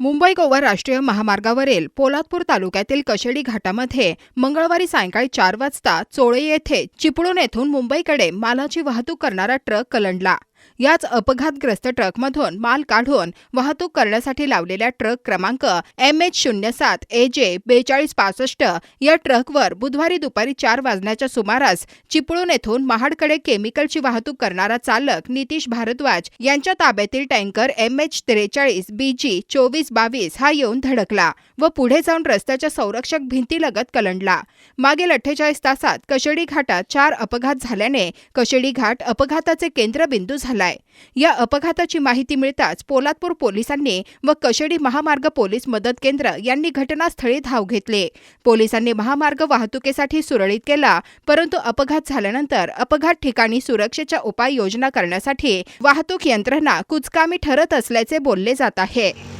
मुंबई गोवा राष्ट्रीय महामार्गावरील पोलादपूर तालुक्यातील कशेडी घाटामध्ये मंगळवारी सायंकाळी चार वाजता चोळे येथे चिपळूण येथून मुंबईकडे मालाची वाहतूक करणारा ट्रक कलंडला. याच अपघातग्रस्त ट्रकमधून माल काढून वाहतूक करण्यासाठी लावलेल्या ट्रक क्रमांक एम एच शून्य सात ए जे बेचाळीस पासष्ट या ट्रकवर बुधवारी दुपारी चार वाजण्याच्या सुमारास चिपळूण येथून महाडकडे केमिकलची वाहतूक करणारा चालक नितीश भारद्वाज यांच्या ताब्यातील टँकर एम एच त्रेचाळीस बीजी चोवीस बावीस हा येऊन धडकला व पुढे जाऊन रस्त्याच्या संरक्षक भिंतीलगत कलंडला. मागील अठ्ठेचाळीस तासात कशेडी घाटात चार अपघात झाल्याने कशेडी घाट अपघाताचे केंद्रबिंदू झाले झालाय. या अपघाताची माहिती मिळताच पोलादपूर पोलिसांनी व कशेडी महामार्ग पोलीस मदत केंद्र यांनी घटनास्थळी धाव घेतले. पोलिसांनी महामार्ग वाहतुकीसाठी सुरळीत केला परंतु अपघात झाल्यानंतर अपघात ठिकाणी सुरक्षेच्या उपाययोजना करण्यासाठी वाहतूक यंत्रणा कुचकामी ठरत असल्याचे बोलले जात आहे.